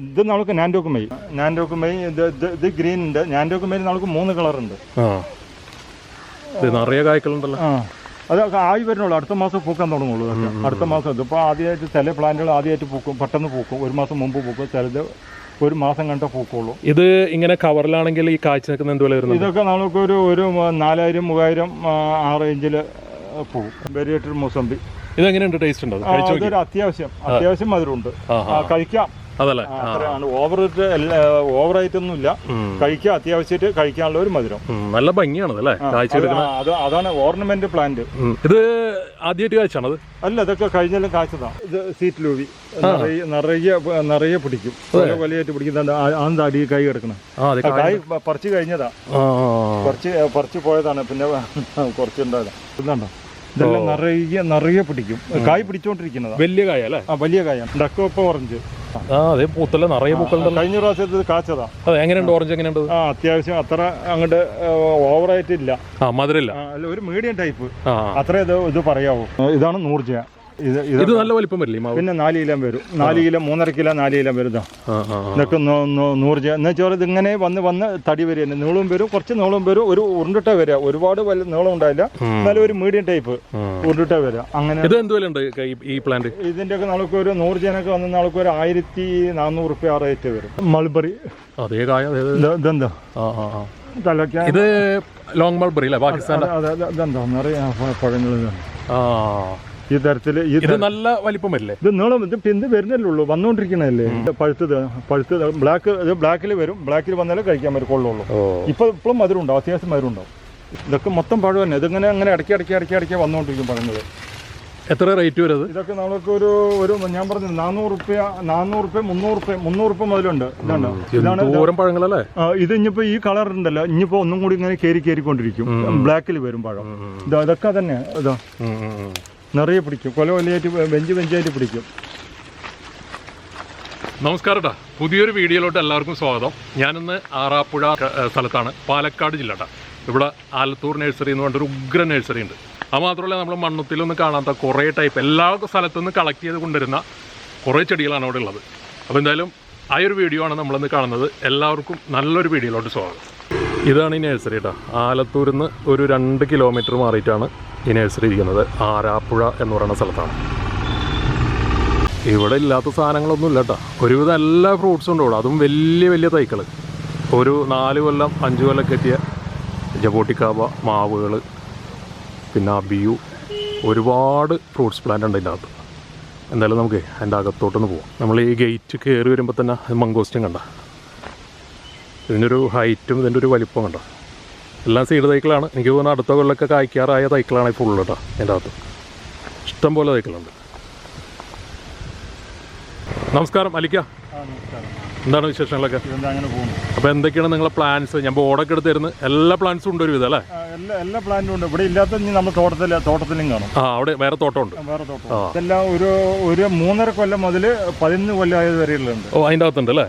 ഇത് നമുക്ക് നാൻഡോക്കുമൈ. നാൻഡോക്കുമൈ ഇത് ഇത് ഇത് ഗ്രീൻ ഉണ്ട്. നാൻഡോക്കുമൈയിൽ നമുക്ക് മൂന്ന് കളർ ഉണ്ട് ഇത് നിറയെ കായ്ക്കളുണ്ടല്ലോ ആ. അതൊക്കെ ആയി വരുന്നുള്ളൂ. അടുത്ത മാസം പൂക്കാൻ തുടങ്ങുള്ളൂ അടുത്ത മാസം ഇതിപ്പോൾ ആദ്യമായിട്ട് ചില പ്ലാന്റുകൾ ആദ്യമായിട്ട് പൂക്കും പെട്ടെന്ന് പൂക്കും. ഒരു മാസം മുമ്പ് പൂക്കും. ചിലത് ഒരു മാസം കണ്ട പൂക്കുള്ളൂ. ഇത് ഇങ്ങനെ കവറിലാണെങ്കിൽ ഈ കാഴ്ച നിൽക്കുന്ന എന്ത് വില വരുന്നത് ഇതൊക്കെ നമുക്കൊരു ഒരു നാലായിരം മൂവായിരം ആ, റേഞ്ചിൽ പോകും വെരിയേറ്റർ മൂസമ്പി. ഇതെങ്ങനെയുണ്ട്? ടേസ്റ്റ് ഉണ്ടോ? അതൊരു അത്യാവശ്യം. അത്യാവശ്യം മധുരമുണ്ട്. കഴിക്കാം. അതല്ലേ? അത്രയാണ്. ഓവർ ഓവറായിട്ടൊന്നും ഇല്ല ഉം. അത്യാവശ്യമായിട്ട് കഴിക്കാനുള്ള ഒരു മധുരം. നല്ല ഭംഗിയാണ് അല്ലേ അത് അതാണ് ഓർണമെന്റ് പ്ലാന്റ്. ഇത് ആദ്യമായിട്ട് കാഴ്ചയാണത് അല്ല ഇതൊക്കെ കഴിഞ്ഞാലും കാഴ്ചതാണ്. ഇത് സീറ്റ് ലൂവി നിറയെ നിറയെ പിടിക്കും. വലിയ വലിയായിട്ട് പിടിക്കുന്നുണ്ട് ആ അടി കൈ കിടക്കണം കായ് പറിച്ച് കഴിഞ്ഞതാ. കുറച്ച് പറിച്ച് പോയതാണ്. പിന്നെ കുറച്ചുണ്ടായതാ. ഇതുണ്ടോ? ഇതെല്ലാം നിറയെ നിറയെ പിടിക്കും. കായ് പിടിച്ചോണ്ടിരിക്കുന്നതാ. വലിയ കായ അല്ലേ ആ വലിയ കായ ഡക്കോപ്പ ഓറഞ്ച്. ആ അതെ പൂത്തല്ല നിറയെ പൂക്കളുണ്ടല്ലോ. കഴിഞ്ഞ പ്രാവശ്യത്തെ ഇത് കാച്ചതാ. അതെ എങ്ങനെയുണ്ട് ഓറഞ്ച് എങ്ങനെയുണ്ട്? ആ അത്യാവശ്യം അത്ര അങ്ങോട്ട് ഓവറായിട്ടില്ല ആ മധുരല്ല ഒരു മീഡിയം ടൈപ്പ് അത്ര ഇത് ഇത് പറയാവൂ. ഇതാണ് നൂർജ ഇത് നല്ല വലിപ്പം വരില്ല മാവ്? പിന്നെ നാല് കിലോ വരും. നാല് കിലോ മൂന്നര കിലോ നാല് കിലോ വരും എന്നിട്ട് നൂറ് എന്ന് വെച്ചാൽ ഇതിങ്ങനെ വന്ന് വന്ന് തടി വരിക നീളും വരും കുറച്ച് നീളും വരും ഒരു ഉരുണ്ടിട്ട വരിക. ഒരുപാട് വലിയ നീളം ഉണ്ടായില്ല. എന്നാലും ഒരു മീഡിയം ടൈപ്പ്. ഉരുണ്ടിട്ട വരിക. അങ്ങനെ ഇത് എന്ത് വില ഉണ്ട് ഈ പ്ലാന്റ് ഇതിന്റെയൊക്കെ നമുക്ക് ഒരു നൂറ് ജനൊക്കെ വന്ന നമുക്ക് ഒരു ആയിരത്തി നാനൂറ് റുപ്യ ആ റേറ്റ് വരും. മൾബറി അതേ കായ? ഇതെന്താ? ഇത് ലോങ് മൾബറി അല്ലേ? പാകിസ്ഥാൻ അതെ അതെ ഇതെന്താ പഴങ്ങൾ ആ. ഈ തരത്തിൽ ഈ ഇത് നല്ല വലിപ്പം വരില്ലേ ഇത് നീളം ഇത് പിന്ത് വരുന്നല്ലേ ഉള്ളൂ വന്നുകൊണ്ടിരിക്കണല്ലേ പഴുത്തത് പഴുത്തത് ബ്ലാക്ക് ഇത് ബ്ലാക്കിൽ വരും ബ്ലാക്കിൽ വന്നാലേ കഴിക്കാൻ പറ്റും കൊള്ളുള്ളൂ. ഇപ്പൊ ഇപ്പോഴും മധുരം ഉണ്ടാവും അത്യാവശ്യം മധുരം ഉണ്ടാവും ഇതൊക്കെ മൊത്തം പഴം തന്നെ ഇതിങ്ങനെ അങ്ങനെ ഇടയ്ക്ക് ഇടയ്ക്ക് ഇടയ്ക്ക് ഇടയ്ക്ക് വന്നുകൊണ്ടിരിക്കും പഴങ്ങൾ എത്ര റേറ്റ് വരുന്നത് ഇതൊക്കെ നമുക്ക് ഒരു ഒരു ഞാൻ പറഞ്ഞു നാനൂറ് റുപ്യ നാനൂറ് റുപ്യ മുന്നൂറ് റുപ്യ മുന്നൂറ് റുപ്യ മുതലുണ്ട്. ഇതാണ്. ഇതാണ് ഇത്. ദൂരം പഴങ്ങളല്ലേ? ഇത് ഇനിയിപ്പോ ഈ കളർ ഉണ്ടല്ലോ ഇനിയിപ്പോ ഒന്നും കൂടി ഇങ്ങനെ കയറി കയറിക്കൊണ്ടിരിക്കും ബ്ലാക്കിൽ വരും പഴം. ഇതൊക്കെ തന്നെ ഇതാ. നിറയെ പിടിക്കും. കൊല കൊലയായിട്ട് ബെഞ്ച് ബെഞ്ചായിട്ട് പിടിക്കും. നമസ്കാരം ട്ടാ. പുതിയൊരു വീഡിയോയിലോട്ട് എല്ലാവർക്കും സ്വാഗതം. ഞാനിന്ന് ആറാപ്പുഴ സ്ഥലത്താണ്. പാലക്കാട് ജില്ല ട്ടാ. ഇവിടെ ആലത്തൂർ നഴ്സറി എന്ന് പറഞ്ഞൊരു ഉഗ്ര നഴ്സറി ഉണ്ട്. അത് മാത്രമല്ല നമ്മൾ മണ്ണത്തിലൊന്നും കാണാത്ത കുറേ ടൈപ്പ് എല്ലാ സ്ഥലത്തുനിന്ന് കളക്ട് ചെയ്ത് കൊണ്ടുവരുന്ന കുറേ ചെടികളാണ് അവിടെ ഉള്ളത്. അപ്പോൾ എന്തായാലും ആ ഒരു വീഡിയോ ആണ് നമ്മളിന്ന് കാണുന്നത്. എല്ലാവർക്കും നല്ലൊരു വീഡിയോയിലോട്ട് സ്വാഗതം. ഇതാണ് ഈ നഴ്സറി കേട്ടോ ആലത്തൂരിൽ നിന്ന് ഒരു രണ്ട് കിലോമീറ്റർ മാറിയിട്ടാണ് ഈ നഴ്സറി ഇരിക്കുന്നത്. ആരാപ്പുഴ എന്ന് പറയുന്ന സ്ഥലത്താണ്. ഇവിടെ ഇല്ലാത്ത സാധനങ്ങളൊന്നും ഇല്ല ഒരുവിധം എല്ലാ ഫ്രൂട്ട്സും ഉണ്ട് ഇവിടെ അതും വലിയ വലിയ തൈക്കൾ ഒരു നാല് കൊല്ലം അഞ്ച് കൊല്ലം എത്തിയ ജബോട്ടിക്കാവ മാവുകൾ പിന്നെ അബിയു. ഒരുപാട് ഫ്രൂട്ട്സ് പ്ലാന്റ് ഉണ്ട് ഇതിനകത്ത്. എന്തായാലും നമുക്ക് അതിന്റെ അകത്തോട്ടൊന്ന് പോവാം. നമ്മൾ ഈ ഗേറ്റ് കയറി വരുമ്പോൾ തന്നെ മംഗോസ്റ്റും കണ്ട. ഇതിന്റെ ഒരു ഹൈറ്റും ഇതിന്റെ ഒരു വലിപ്പം കണ്ടോ? എല്ലാം സീഡ് തൈക്കളാണ്. എനിക്ക് തോന്നുന്നു അടുത്ത കൊല്ലമൊക്കെ കായ്ക്കാറായ തൈക്കളാണ് ഈ ഫുള്ള് കേട്ടോ എന്റെ അകത്ത്. ഇഷ്ടം പോലെ തൈക്കളുണ്ട്. നമസ്കാരം അലിക്ക. എന്താണ് വിശേഷങ്ങളൊക്കെ? അപ്പോൾ എന്തൊക്കെയാണ് നിങ്ങളെ പ്ലാൻസ് ഞാൻ ബോർഡൊക്കെ എടുത്ത് തരുന്നത് എല്ലാ പ്ലാൻസും ഉണ്ട് ഒരു വിധം അല്ലേ എല്ലാ എല്ലാ പ്ലാന്റും ഉണ്ട്. ഇവിടെ ഇല്ലാത്ത നമ്മൾ തോട്ടത്തിൽ തോട്ടത്തിലും കാണും. ആ അവിടെ വേറെ തോട്ടമുണ്ട്. വേറെ തോട്ടം ഇതെല്ലാം ഒരു ഒരു മൂന്നര കൊല്ലം മുതൽ പതിനൊന്ന് കൊല്ലം ആയത് വരെയുള്ളുണ്ട് ഓ അതിന്റെ അകത്തുണ്ട് അല്ലേ?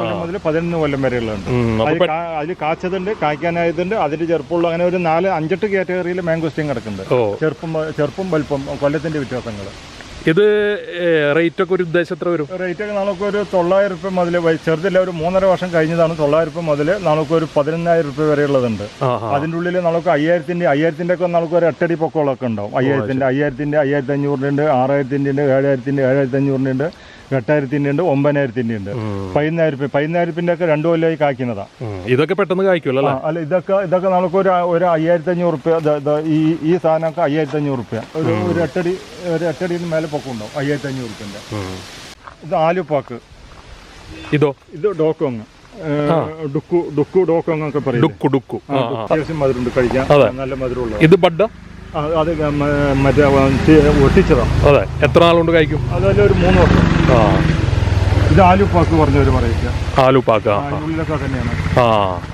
കൊല്ലം മുതൽ പതിനൊന്ന് കൊല്ലം വരെയുള്ളുണ്ട് അതിൽ കാച്ചതുണ്ട് കായ്ക്കാനായതുണ്ട് അതിൽ ചെറുപ്പമുള്ള അങ്ങനെ ഒരു നാല് അഞ്ചെട്ട് കാറ്റഗറിയിൽ മാംഗോസ്റ്റീൻ കിടക്കുന്നുണ്ട്. ചെറുപ്പം ചെറുപ്പം വലുപ്പം കൊല്ലത്തിന്റെ വ്യത്യാസങ്ങൾ ഇത് റേറ്റ് ഒക്കെ ഒരു ഉദ്ദേശം എത്ര വരും? റേറ്റ് ഒക്കെ നമുക്ക് ഒരു തൊള്ളായിരം രൂപ മുതൽ ചെറുതില്ല ഒരു മൂന്നര വർഷം കഴിഞ്ഞതാണ് തൊള്ളായിരം രൂപ മുതൽ നമുക്ക് ഒരു പതിനൊന്നായിരം രൂപ വരെ ഉള്ളതുണ്ട് അതിന്റെ ഉള്ളിൽ നമുക്ക് അയ്യായിരത്തിന്റെ അയ്യായിരത്തിന്റെ ഒക്കെ നമുക്ക് ഒരു എട്ടടി പൊക്കോളൊക്കെ ഉണ്ടാവും. അയ്യായിരത്തിന്റെ അയ്യായിരത്തിന്റെ അയ്യായിരത്തി അഞ്ഞൂറിന്റെ ഉണ്ട് ആറായിരത്തിന്റെ ഉണ്ട് ഏഴായിരത്തിന്റെ ഏഴായിരത്തി അഞ്ഞൂറിന്റെ ഉണ്ട്. എട്ടായിരത്തിന്റെ ഉണ്ട് ഒമ്പതിനായിരത്തിന്റെ ഉണ്ട് പതിനായിരം രൂപ പതിനായിരത്തിന്റെ ഒക്കെ രണ്ടു കൊല്ലമായി കായ്ക്കുന്നതാണ് ഉം. ഇതൊക്കെ പെട്ടെന്ന് കായ്ക്കുമല്ലോ അല്ലേ? ഇതൊക്കെ ഇതൊക്കെ നമുക്ക് ഒരു ഒരു അയ്യായിരത്തി അഞ്ഞൂറ് റുപ്യ ഈ ഈ സാധനമൊക്കെ അയ്യായിരത്തി അഞ്ഞൂറ് റുപ്യ. ഒരു ഒരു എട്ടടി ഒരു എട്ടടിന് മേലെ പൊക്കം ഉണ്ടാവും അയ്യായിരത്തി അഞ്ഞൂറ് റുപ്യന്റെ. ഇത് ആലുപ്പാക്ക്. ഇതോ? ഇത് ഡോക്കോങ് ഡുക്കു ഡുക്കു ഡോക്കോങ് ഒക്കെ പറയും ഡുക്കു ഡുക്കു. അത്യാവശ്യം മധുരമുണ്ട് കഴിക്കാൻ നല്ല മധുരമുള്ള ഇത് ബഡ്ഡ? അത് മറ്റേ ഒട്ടിച്ചതാണ് അതെ. എത്ര നാളുകൊണ്ട് കഴിക്കും? അതല്ല ഒരു മൂന്ന് വർഷം. ആ. ഇത് ആലുപ്പാക്ക് പറഞ്ഞവർ പറയില്ല ആലുപ്പാക്ക തന്നെയാണ്. ആ.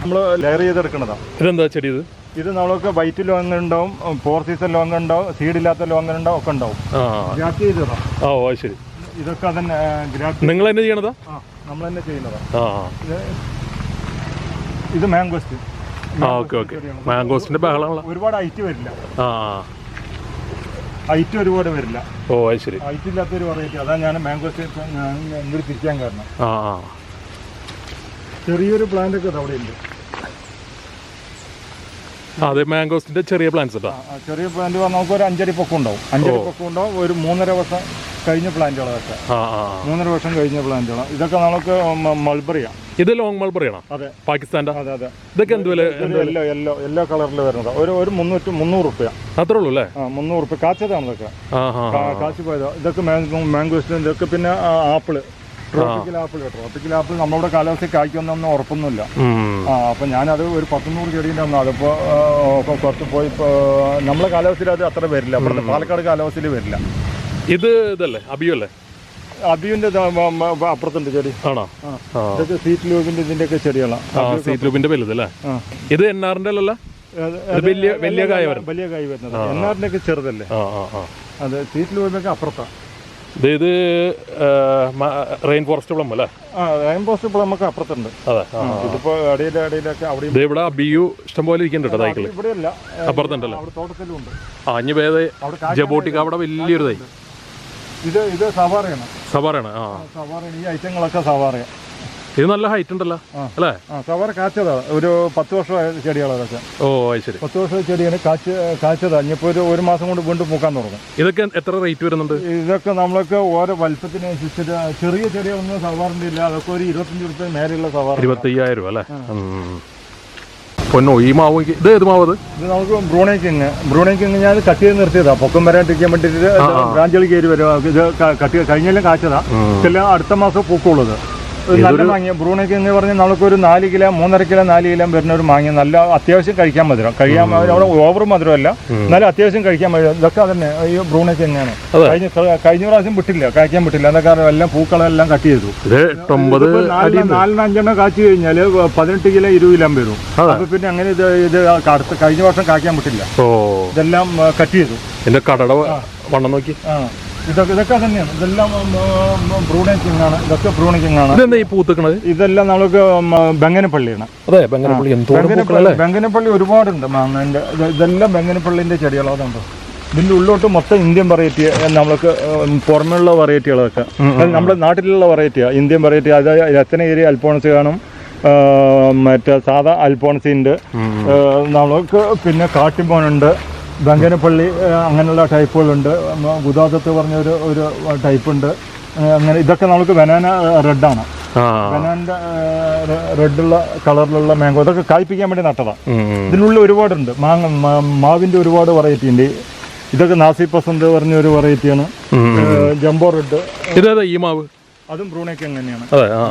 നമ്മൾ ലെയർ ചെയ്തെടുക്കണതാണ് ഇതെന്താ ചെടി ഇത് ഇത് നമ്മൾക്ക് വൈറ്റ് ലോങ് ഉണ്ടാവും ഫോർ സീസൺ ലോങ് ഉണ്ടാവും സീഡില്ലാത്ത ലോങ് ഉണ്ടാവും ഒക്കെ ഉണ്ടാവും. ഗ്രാഫ്റ്റ് ചെയ്തതാണ് ഓ ശരി. ഇതൊക്കെ തന്നെ ഗ്രാഫ്റ്റ് നിങ്ങൾ തന്നെ ചെയ്യണതാ? നമ്മൾ തന്നെ ചെയ്യുന്നതാണ് ഇത് മാംഗോസ്റ്റ് ഓക്കെ ഓക്കെ. മാംഗോസിന്റെ ബഹളമുള്ള ഒരുപാട് ഐറ്റ് വരില്ല. ആ. ഹൈറ്റ് ഒരുപാട് വരില്ല. ഓ അത് ശരി. ഹൈറ്റ് ഇല്ലാത്തൊരു വെറൈറ്റി അതാണ് ഞാൻ മാംഗോസ് ഇങ്ങോട്ട് തിരിക്കാൻ കാരണം. ആ ആ. ചെറിയൊരു പ്ലാന്റ് ഒക്കെ അവിടെ ഉണ്ട് അതെ മാംഗോസിന്റെ ചെറിയ പ്ലാന്റ്സ് ചെറിയ പ്ലാന്റ് നമുക്ക് ഒരു അഞ്ചടി പൊക്കം ഉണ്ടാവും. അഞ്ചടി പൊക്കം ഉണ്ടാവും. ഒരു മൂന്നര വർഷം കഴിഞ്ഞ പ്ലാന്റുകളൊക്കെ. മൂന്നര വർഷം കഴിഞ്ഞ പ്ലാന്റുകൾ ഇതൊക്കെ നമുക്ക് മൾബറിയാണ് ഇത് ലോങ് മൾബറിയാണോ അതെ. പാകിസ്ഥാന്റെ അതെ അതെ. ഇതൊക്കെ യെല്ലോ യെല്ലോ യെല്ലോ കളറിൽ വരുന്നത്. ഒരു ഒരു മുന്നൂറ്റി മുന്നൂറ് റുപ്യ. അത്രേ ഉള്ളൂ അല്ലേ? മുന്നൂറ് റുപ്യ. കാച്ചതാണ് ഇതൊക്കെ. കാച്ചി പോയതാ. ഇതൊക്കെ മാംഗോ മാംഗോസ്റ്റ് ഇതൊക്കെ പിന്നെ apple. Tropical apple tropical apple നമ്മുടെ കാലാവസ്ഥ കായ്ക്കൊന്നും ഉറപ്പൊന്നുമില്ല. ആ അപ്പൊ ഞാനത് ഒരു പത്തുനൂറ് ചെടീന്റെ ഒന്ന് അതിപ്പോ കുറച്ച് പോയി നമ്മളെ കാലാവസ്ഥയിൽ അത് അത്ര വരില്ല. പാലക്കാട് കാലാവസ്ഥയിൽ വരില്ല. ഇത് ഇതല്ലേ? അബിയു അല്ലേ? അബിയുന്റെ അപ്പുറത്തുണ്ട് ചെടി. ആണോ? ഇതൊക്കെ സീറ്റ് ലൂബിന്റെ ഇതിന്റെയൊക്കെ ചെടികളാണ് ആ സീറ്റ് ലൂബിന്റെ വലുതല്ലേ ഇത് എൻ ആറിന്റെ അല്ലല്ലോ? വലിയ വലിയ കായ വലിയ കായ വരുന്നത്. എന്നാറിന്റെ ഒക്കെ ചെറുതല്ലേ? അതെ സീറ്റ് ലൂബിന്റെ അപ്പുറത്താണ് ഇത് ഇത് റെയിൻ ഫോറസ്റ്റ് പ്ലം അല്ലേ? റെയിൻ ഫോറസ്റ്റ് പ്ലം ഒക്കെ നമുക്ക് അപ്പുറത്തുണ്ട്. അതെ ഇതിപ്പോ അടിയിലെ അടിയിലൊക്കെ അവിടെ ഇവിടെ ബിയു ഇഷ്ടംപോലെ ഇരിക്കുന്നുണ്ട് സൈക്കിൾ ഇവിടെയല്ല അപ്പുറത്തുണ്ടല്ലേ. തോട്ടത്തിലും ഉണ്ട്. ആ ജബോട്ടിക്ക് കാ- ജബോട്ടിക്ക അവിടെ വലിയൊരു തൈ. ഇത് ഇത് സവാറയാണ്. സവാറയാണ് ആ. സവാറയാണ്. ഈ ഐറ്റങ്ങളൊക്കെ സവാറയാണ് ഇത് നല്ല ഹൈറ്റ് ഉണ്ടല്ലോ അല്ലേ? സവാറ കാച്ചതാ. ഒരു പത്ത് വർഷമായ ചെടികളാണ് അതൊക്കെ ഓ ശരി. പത്ത് വർഷമായ ചെടിയാണ്. കാച്ച് കാച്ചതാ. ഇനിയിപ്പോ ഒരു ഒരു മാസം കൊണ്ട് വീണ്ടും പൂക്കാൻ തുടങ്ങും. ഇതൊക്കെ എത്ര റേറ്റ് വരുന്നുണ്ട്? ഇതൊക്കെ നമ്മളൊക്കെ ഓരോ വലുപ്പത്തിനനുസരിച്ചിട്ട് ചെറിയ ചെടികളൊന്നും സവാറിന്റെ ഇല്ല. അതൊക്കെ ഒരു ഇരുപത്തഞ്ച് റുപ്യ നേരെയുള്ള സവാറ ഇരുപത്തയ്യായിരം രൂപ അല്ലേ. പൊന്നോ ഈ മാവ് ഇത് ഏത് മാവ് അത് ഇത് നമുക്ക് ബ്രൂണൈ കിങ്. ബ്രൂണൈ കിങ് ഞാൻ കട്ട് ചെയ്ത് നിർത്തിയതാ. പൊക്കം വരാണ്ടിരിക്കാൻ വേണ്ടിയിട്ട് ബ്രാഞ്ചുകൾ കയറി വരും. ഇത് കട്ട് കഴിഞ്ഞെല്ലാം കാച്ചതാ. ഇതെല്ലാം അടുത്ത മാസം പൂക്കുള്ളത് ഒരു നല്ല മാങ്ങ. ബ്രൂണയ്ക്ക് എന്ന് പറഞ്ഞാൽ നമുക്കൊരു നാല് കിലോ മൂന്നര കിലോ നാല് കിലോ വരുന്ന ഒരു മാങ്ങ. നല്ല അത്യാവശ്യം കഴിക്കാൻ മധുരം. കഴിയാൻ അവിടെ ഓവർ മധുരമല്ല. എന്നാലും അത്യാവശ്യം കഴിക്കാൻ മധുരം. ഇതൊക്കെ അതന്നെ. ഈ ബ്രൂണയ്ക്ക് തന്നെയാണ്. കഴിഞ്ഞ കഴിഞ്ഞ പ്രാവശ്യം വിട്ടില്ല. കഴിക്കാൻ വിട്ടില്ല. എന്താ കാരണം? എല്ലാം പൂക്കളെല്ലാം കട്ട് ചെയ്തു. നാലിനഞ്ചെണ്ണം കാച്ചു ഇതിപ്പോ നാലിന് നാലിന് അഞ്ചെണ്ണം കാച്ചി കഴിഞ്ഞാൽ പതിനെട്ട് കിലോ ഇരുപത് കിലോ വരും. അപ്പൊ പിന്നെ അങ്ങനെ ഇത് ഇത് കഴിഞ്ഞ വർഷം കായ്ക്കാൻ പറ്റില്ല ഓ. ഇതെല്ലാം കട്ട് ചെയ്തു. എന്റെ കടട വണ്ണം നോക്കി. ആ. ഇതൊക്കെ ഇതൊക്കെ തന്നെയാണ്. ഇതെല്ലാം ബ്രൂണൈ കിങ്ങാണ് ഇതൊക്കെ ബ്രൂണൈ കിങ്ങാണ് ഇതെന്താ ഈ പൂത്തുക്കണത്? ഇതെല്ലാം നമുക്ക് ബംഗനപ്പള്ളിയാണ്. അതെ ബംഗനപ്പള്ളി. ബംഗനപ്പള്ളി ഒരുപാടുണ്ട് മാങ്ങന്റെ ഇതെല്ലാം ബംഗനപ്പള്ളിന്റെ ചെടികളതുണ്ട് ഇതിന്റെ ഉള്ളോട്ട് മൊത്തം ഇന്ത്യൻ വെറൈറ്റി നമ്മൾക്ക് പുറമെയുള്ള വെറൈറ്റികളൊക്കെ അത് നമ്മുടെ നാട്ടിലുള്ള വെറൈറ്റിയാണ് ഇന്ത്യൻ വെറൈറ്റി അതായത് രത്നഗിരി അൽഫോൺസ് കാണും. മറ്റേ സാധാ അൽഫോൺസിന്റെ നമുക്ക് പിന്നെ കാട്ടിമോനുണ്ട് ബംഗനപ്പള്ളി ആ, അങ്ങനെയുള്ള ടൈപ്പുകളുണ്ട്. ഗുദാദത്ത് പറഞ്ഞൊരു ഒരു ടൈപ്പ് ഉണ്ട് അങ്ങനെ ഇതൊക്കെ നമുക്ക് ബനാന റെഡാണ്. ബനാനിന്റെ റെഡുള്ള കളറിലുള്ള മാംഗോ ഇതൊക്കെ കായ്പിക്കാൻ വേണ്ടി നട്ടതാണ്. ഇതിനുള്ളിൽ ഒരുപാടുണ്ട്. മാങ്ങ മാവിന്റെ ഒരുപാട് വെറൈറ്റി ഉണ്ട് ഇതൊക്കെ നാസി പസന്ത് പറഞ്ഞ ഒരു വെറൈറ്റിയാണ്. Jumbo red. ഇതേതാ ഈ മാവ്? അതും ബ്രൂണേക്ക് അങ്ങനെയാണ്. അതെ ആ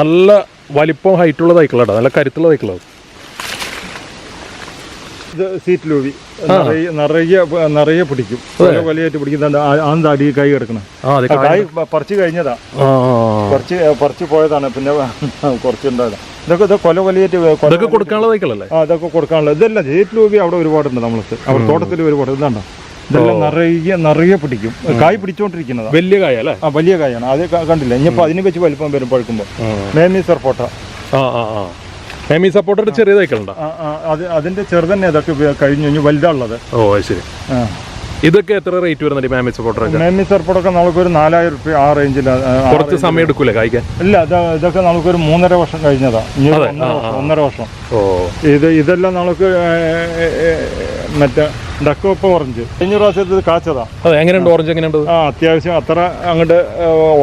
നല്ല വലിപ്പം ഹൈറ്റുള്ള തൈക്കളാട്ടോ. നല്ല കരുത്തുള്ള തൈക്കളാണ് ഇത് സീറ്റ് ലൂവി. നിറയെ നിറയെ നിറയെ പിടിക്കും. വലിയായിട്ട് പിടിക്കുന്നുണ്ട് ആന്താടി അടി? കൈ കിടക്കണം. ആ പറിച്ചു കഴിഞ്ഞതാ. കുറച്ച് പറിച്ചു പോയതാണ്. പിന്നെ കുറച്ചുണ്ടായത്. ഇതൊക്കെ ഇത് കൊല വലിയായിട്ട് ഇതൊക്കെ കൊടുക്കാനുള്ള തൈക്കളല്ലേ ആ അതൊക്കെ കൊടുക്കാനുള്ള ഇതെല്ലാം ജേറ്റ് ലൂവി അവിടെ ഒരുപാടുണ്ട് നമ്മൾക്ക്. അവിടെ തോട്ടത്തിൽ ഒരുപാട് ഇതാണ്ടോ? ഇതെല്ലാം നിറയെ നിറയെ പിടിക്കും. കായ് പിടിച്ചോണ്ടിരിക്കുന്നത്. വലിയ കായ അല്ലേ ആ വലിയ കായാണ്. അത് കണ്ടില്ല? ഇനിയിപ്പോ അതിനെ വെച്ച് വലിപ്പം വരും പഴുക്കുമ്പോൾ. മേമി സർപ്പോട്ട ആ ആ ആ. ഹേമി സപ്പോർട്ടർ ചെറിയ അത് അതിന്റെ ചെറുതന്നെ അതൊക്കെ കഴിഞ്ഞു ഇനി വലുതാണുള്ളത് ഓ ശരി. ഇതൊക്കെ എത്ര റേറ്റ് വരുന്നുണ്ട് മാമി സപ്പോർട്ടറൊക്കെ സപ്പോർട്ടർക്ക് നമുക്ക് ഒരു നാലായിരം റുപ്യ ആ റേഞ്ചിൽ കുറച്ച് സമയം എടുക്കൂലേ കായ്ക്കാൻ? ഇല്ല ഇതൊക്കെ നമുക്ക് ഒരു മൂന്നര വർഷം കഴിഞ്ഞതാ. ഇനി ഒന്നര വർഷം- ഓ. ഇത് ഇതെല്ലാം നമുക്ക് മറ്റേ ഡക്കോപ്പ ഓറഞ്ച് കഴിഞ്ഞ പ്രാവശ്യത്തെ ഇത് കാച്ചതാ. അതെ എങ്ങനെയുണ്ട് ഓറഞ്ച് എങ്ങനെയുണ്ട്? ആ അത്യാവശ്യം അത്ര അങ്ങോട്ട്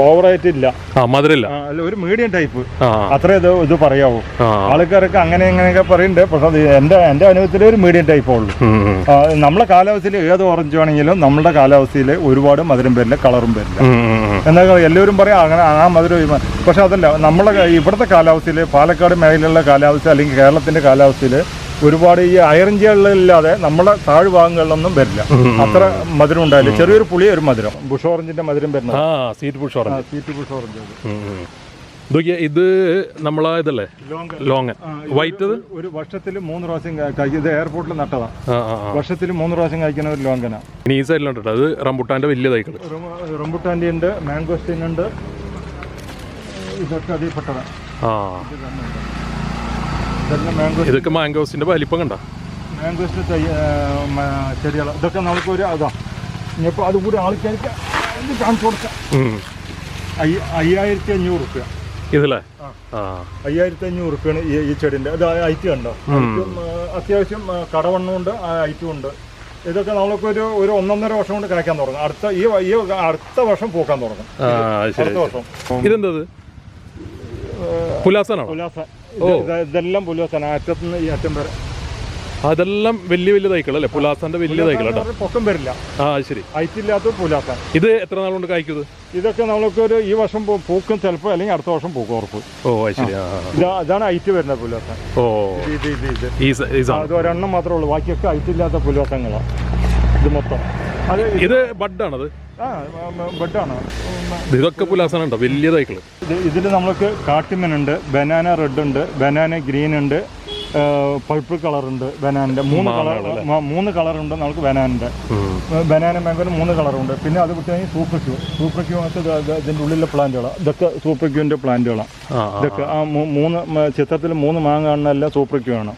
ഓവറായിട്ട് ഇല്ല ആ മധുരമില്ല. ആ, അല്ല ഒരു മീഡിയം ടൈപ്പ് ആ. അത്ര ഇത് ഇത് പറയാവൂ. ആ. ആൾക്കാരൊക്കെ അങ്ങനെ ഇങ്ങനെയൊക്കെ പറയുന്നുണ്ട് പക്ഷെ അത് എന്റെ എന്റെ അനുഭവത്തിൽ ഒരു മീഡിയം ടൈപ്പ് ഉള്ളൂ. ഉം, ഉം. ആ, നമ്മളെ കാലാവസ്ഥയിൽ ഏത് ഓറഞ്ച് ആണെങ്കിലും നമ്മുടെ കാലാവസ്ഥയിൽ ഒരുപാട് മധുരം വരില്ല കളറും വരില്ല. ഉം, ഉം, ഉം. എന്നാൽ എല്ലാവരും പറയാം അങ്ങനെ ആ മധുരം ഈ മ- പക്ഷെ അതല്ല നമ്മളെ ക- ഇവിടുത്തെ കാലാവസ്ഥയിൽ പാലക്കാട് മേഖലയിലുള്ള കാലാവസ്ഥ അല്ലെങ്കിൽ കേരളത്തിന്റെ കാലാവസ്ഥയിൽ ഒരുപാട് ഈ അയറഞ്ചികളില്ലാതെ നമ്മളെ താഴ്ഭാഗങ്ങളിലൊന്നും വരില്ല. അത്ര മധുരം ഉണ്ടായില്ല ചെറിയൊരു പുളി ഒരു മധുരം. ബുഷ് ഓറഞ്ചിന്റെ മധുരം വരുന്നത്. ആ seat push orange seat bush orange ഇത് നമ്മളെ ഇതല്ലേ? ലോങ്. വൈറ്റ് ഒരു വർഷത്തിൽ മൂന്ന് പ്രാവശ്യം കഴിക്കും ഇത് എയർപോർട്ടിൽ നട്ടതാണ് ആ. വർഷത്തിൽ മൂന്ന് പ്രാവശ്യം കഴിക്കുന്ന ഒരു ലോങ്കന. ഇനി ഈ സൈഡിലുണ്ട് അത് റംബുട്ടാന്റെ വലിയ തൈകൾ റംബുട്ടാന്റെ ഉണ്ട് മാംഗോസ്റ്റീൻ ഉണ്ട് ഇതൊക്കെ അതിൽപ്പെട്ടതാണ് ആ. ഇതൊക്കെ മാംഗോസിന്റെ വലിപ്പം കണ്ട? മാംഗോസിന്റെ തൈ ചെടികൾ ഇതൊക്കെ നമുക്കൊരു അതാ. ഇനിയിപ്പോൾ അതുകൂടി ആൾക്കാർക്ക് കാണിച്ചു കൊടുക്കാം? അയ്യായിരത്തി അഞ്ഞൂറ് റുപ്യ. ഇതല്ലേ അയ്യായിരത്തി അഞ്ഞൂറ് റുപ്യാണ് ഈ ചെടിന്റെ ഇത് ഐറ്റം ഉണ്ടോ അത്യാവശ്യം കടവണ്ണുണ്ട് കടവണ്ണമുണ്ട് ഐറ്റം ഉണ്ട്. ഇതൊക്കെ നമ്മൾക്ക് ഒരു ഒരു ഒന്നൊന്നര വർഷം കൊണ്ട് കായ്ക്കാൻ തുടങ്ങും. അടുത്ത ഈ അടുത്ത വർഷം പൂക്കാൻ തുടങ്ങും. അടുത്ത വർഷം. ഇതെന്തത്? പുലാസ. ഇതെല്ലാം പുലാസാണ്. അറ്റത്തുനിന്ന് ഈ അറ്റം വരെ. അതെല്ലാം വലിയ വലിയ തൈക്കളല്ലേ പുലാസന്റെ വലിയ തൈക്കളാട്ടോ കേട്ടോ. പൊക്കം വരില്ല. ആ ശരി. ഐറ്റില്ലാത്ത ഇത് എത്ര നാൾ കൊണ്ട് കായ്ക്കുന്നത് ഇതൊക്കെ നമ്മൾക്ക് ഒരു ഈ വർഷം പൂക്കും ചിലപ്പോൾ അല്ലെങ്കിൽ അടുത്ത വർഷം പൂക്കും ഉറപ്പ്. ഓ ശരി. ഇതാണ് ഐറ്റ് വരുന്നത് പുലാസാൻ ഓ. ഇത് അത് ഒരെണ്ണം മാത്രമേ ഉള്ളൂ. ബാക്കിയൊക്കെ ഐറ്റില്ലാത്ത പുലാസങ്ങളാണ്. ഇത് മൊത്തം. അത് ഇത് ബഡാണത്? ആ ബെഡാണ്. ഇതൊക്കെ പുലാസനുണ്ടോ വലിയ തൈക്കൾ ഇത് ഇതിൽ നമ്മൾക്ക് കാട്ടിമനുണ്ട് ബനാന റെഡ് ഉണ്ട് ബനാന ഗ്രീൻ ഉണ്ട് പൾപ്പിൾ കളർ ഉണ്ട് ബനാനിന്റെ. മൂന്ന് കളർ മൂന്ന് കളർ ഉണ്ട് നമുക്ക് ബനാനിന്റെ. ബനാന മാംഗോന് മൂന്ന് കളറുണ്ട്. പിന്നെ അത് വിട്ട് കഴിഞ്ഞാൽ സൂപ്പർ ക്യൂ. സൂപ്പർ ക്യൂ ഒക്കെ ഇത് ഇത് ഇതിന്റെ ഉള്ളിലെ പ്ലാന്റുകളാണ് ഇതൊക്കെ സൂപ്പർ ക്യൂവിന്റെ പ്ലാന്റുകളാണ്. ഇതൊക്കെ ആ. മൂന്ന് ചിത്രത്തിൽ മൂന്ന് മാങ്ങ കാണുന്ന എല്ലാം സൂപ്പർ ക്യൂ ആണ്.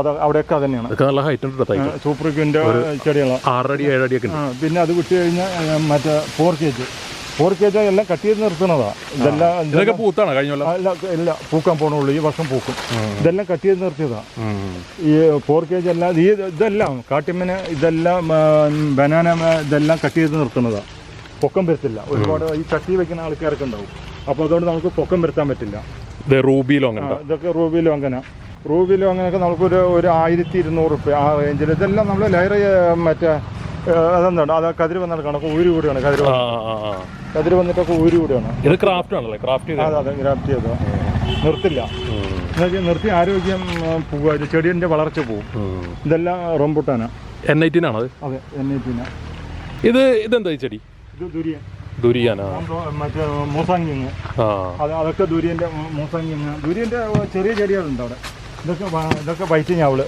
അത് അവിടെയൊക്കെ തന്നെയാണ് നല്ല ഹൈറ്റ് ഉണ്ട് തൈക്കൾ സൂപ്പർ ക്യൂവിന്റെ ചെടികളാണ് ആറടി പിന്നെ അത് വിട്ട് കഴിഞ്ഞാൽ മറ്റേ four K G four K G എല്ലാം കട്ട് ചെയ്ത് നിർത്തുന്നതാണ് ഇതെല്ലാം ഇതൊക്കെ പൂത്താണ് കഴിഞ്ഞ അല്ല ഇല്ല പൂക്കാൻ പോണുള്ളൂ ഈ വർഷം പൂക്കും. ഇതെല്ലാം കട്ട് ചെയ്ത് നിർത്തിയതാണ് ഈ ഫോർ കെ ജി അല്ല ഈ ഇതെല്ലാം കാട്ടിമ്മന് ഇതെല്ലാം ബനാന ഇതെല്ലാം കട്ട് ചെയ്ത് നിർത്തുന്നതാണ് പൊക്കം വരുത്തില്ല. ഒരുപാട് ഈ കട്ടി വെക്കുന്ന ആൾക്കാരൊക്കെ ഉണ്ടാവും അപ്പോൾ അതുകൊണ്ട് നമുക്ക് പൊക്കം വരുത്താൻ പറ്റില്ല. റൂബിയിലോ അങ്ങനെ ഇതൊക്കെ റൂബിയിലും അങ്ങനെ. റൂബിയിലും അങ്ങനെയൊക്കെ നമുക്കൊരു ഒരു ആയിരത്തി ഇരുന്നൂറ് റുപ്യ ആ റേഞ്ചിൽ ഇതെല്ലാം നമ്മൾ ലയർ മറ്റേ അതെന്താണ്? അത് കതിര് വന്നിട്ട് കണക്ക് ഊരി കൂടിയാണ് കതിര് കതിര് വന്നിട്ടൊക്കെ ഊരി കൂടിയാണ്. ഇത് ക്രാഫ്റ്റ് ആണല്ലേ? ക്രാഫ്റ്റ് അതെ അതെ ഗ്രാഫ്റ്റ് ചെയ്തോ നിർത്തില്ല. നിർത്തി ആരോഗ്യം പോവുക. ചെടിന്റെ വളർച്ച പോവും. ഇതെല്ലാം റംബുട്ടാനാ. എൻ ഐറ്റീൻ ആണത് അതെ എൻ ഐ പിന്നെ ഇത് ഇതെന്താ ഈ ചെടി? ഇത് ദുരിയൻ. ദുരിയാനാ. മറ്റേ മൂസാങ്കിങ്. ആ. അതൊക്കെ ദുരിയന്റെ മൂസാങ്കിങ്. ദുരിയന്റെ ചെറിയ ചെടികളുണ്ട് അവിടെ. ഇതൊക്കെ ഇതൊക്കെ വൈറ്റ് ഞാവൾ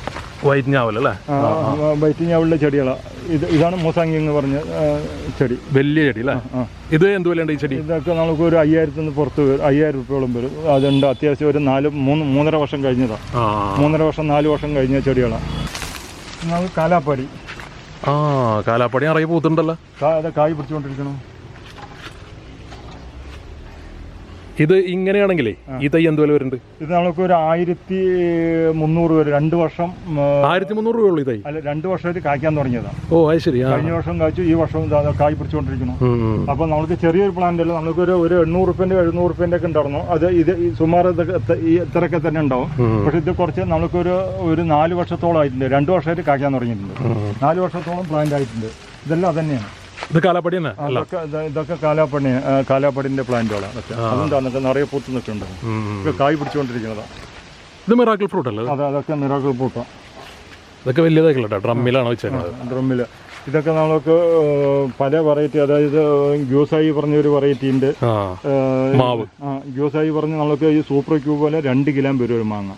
വൈറ്റ് ഞാവൽ അല്ലേ? വൈറ്റ് ഞാവളിന്റെ ചെടികളാണ് ഇത് ഇതാണ് മൂസാങ്കി എന്ന് പറഞ്ഞ ചെടി. വലിയ ചെടി അല്ലേ? ഇത് എന്ത് വിലയുണ്ട് ഈ ചെടി? ഇതൊക്കെ നമുക്ക് ഒരു അയ്യായിരത്തിന് പുറത്ത് അയ്യായിരം രൂപയോളം വരും അതുണ്ട് അത്യാവശ്യം ഒരു നാല് മൂന്ന് മൂന്നര വർഷം കഴിഞ്ഞതാണ് ആ. മൂന്നര വർഷം നാല് വർഷം കഴിഞ്ഞ ചെടികളാണ് കാലാപ്പാടി. ആ കാലാപ്പാടി അറിയ പൂത്തുണ്ടല്ലോ കായ് പിടിച്ചുകൊണ്ടിരിക്കണം ഇത് ഇങ്ങനെയാണെങ്കിലേ ഈ തൈ എന്ത് വില വരുന്നുണ്ട്? ഇത് നമുക്ക് ഒരു ആയിരത്തി മുന്നൂറ് രൂപ രണ്ട് വർഷം ആയിരത്തി മുന്നൂറ് രൂപയുള്ളൂ ഈ തൈ. അല്ല രണ്ട് വർഷമായിട്ട് കായ്ക്കാൻ തുടങ്ങിയതാണ് ഓ അത് ശരി കഴിഞ്ഞ വർഷം കായ്ച്ചു ഈ വർഷം കായ് പിടിച്ചുകൊണ്ടിരിക്കുന്നു. അപ്പൊ നമ്മൾക്ക് ചെറിയൊരു പ്ലാന്റ് അല്ല നമുക്കൊരു ഒരു ഒരു എണ്ണൂറ് റുപ്യന്റെ എഴുന്നൂറ് റുപ്യന്റെ ഒക്കെ ഉണ്ടായിരുന്നു. അത് ഇത് സുമാർ ഈ ഇത്രയൊക്കെ തന്നെ ഉണ്ടാവും. പക്ഷെ ഇത് കുറച്ച് നമുക്കൊരു ഒരു നാല് വർഷത്തോളം ആയിട്ടുണ്ട്. രണ്ട് വർഷമായിട്ട് കായ്ക്കാൻ തുടങ്ങിയിട്ടുണ്ട്. നാല് വർഷത്തോളം പ്ലാന്റ് ആയിട്ടുണ്ട്. ഇതെല്ലാം അതന്നെയാണ് ഇത് കാലാപ്പടി തന്നെ ഇതൊക്കെ കാലാപ്പണി കാലാപ്പടിന്റെ പ്ലാന്റുകളാണ്. നിറയെ പൂത്ത് നിൽക്കുന്നുണ്ട്. കായ് പിടിച്ചുകൊണ്ടിരിക്കുന്നതാണ് ഇത് മിറാക്കിൾ ഫ്രൂട്ട് അല്ലേ അതെ അതൊക്കെ മിറാക്കിൾ ഫ്രൂട്ടാ. ഇതൊക്കെ വലിയ തൈകൾ കേട്ടോ ഡ്രമ്മിലാണ് വെച്ചേക്കുന്നത് ഡ്രമ്മിൽ ഇതൊക്കെ നമ്മൾക്ക് പല വെറൈറ്റി അതായത് ഗ്യൂസായി പറഞ്ഞ ഒരു ഉണ്ട്. മാവ്. ഗ്യൂസായി പറഞ്ഞ് നമുക്ക് ഈ സൂപ്പർ ക്യൂബ് പോലെ രണ്ട് കിലോ വരും ഒരു മാങ്ങ.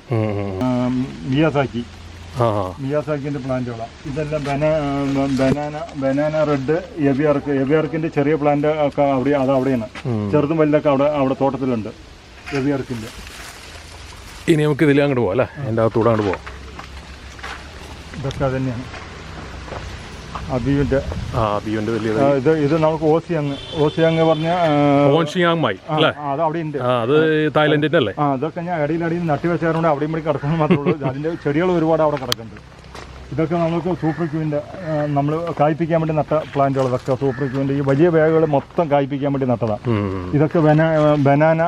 മിയാസാക്കി. ആ. മിയാസാക്കിന്റെ പ്ലാന്റുകളാണ് ഇതെല്ലാം ബനാ ബനാന ബനാന റെഡ് എബിയാർക്ക് എബിയാർക്കിന്റെ ചെറിയ പ്ലാന്റ് ഒക്കെ അവിടെ അത് അവിടെയാണ്. ചെറുതും വലുതൊക്കെ അവിടെ അവിടെ തോട്ടത്തിലുണ്ട്. എബിയാർക്കിന്റെ ഇനി നമുക്ക് ഇതിൽ അങ്ങോട്ട് പോവാം അല്ലേ? എന്റെ അകത്തൂടെ അങ്ങോട്ട് പോവാം. ഇതൊക്കെ തന്നെയാണ്. അബിയുടെ. ആ ബിയുന്റെ വലിയ ഇത് ഇത് നമുക്ക് ഓസിയങ് ഓസിയങ് പറഞ്ഞ ഓൺഷിയാങ് മൈ അല്ലേ? അത് അവിടെ ഉണ്ട്. ആ അത് തായ്ലൻഡിന്റെ അല്ലേ? ആ അതൊക്കെ ഞാൻ ഇടയിലടിയിൽ നട്ടി വെച്ചതുകൊണ്ട് അവിടെയും ഇവിടെ കിടക്കുന്നത് മാത്രമേ ഉള്ളൂ. അതിന്റെ ചെടികൾ ഒരുപാട് അവിടെ കിടക്കുന്നുണ്ട്. ഇതൊക്കെ നമുക്ക് സൂപ്പർ ക്യൂവിന്റെ നമ്മൾ കായ്പ്പിക്കാൻ വേണ്ടി നട്ട പ്ലാന്റുകൾ ഇതൊക്കെ സൂപ്പർ ക്യൂവിന്റെ ഈ വലിയ ബാഗുകൾ മൊത്തം കായ്പ്പിക്കാൻ വേണ്ടി നട്ടതാണ് ഇതൊക്കെ ബന ബനാന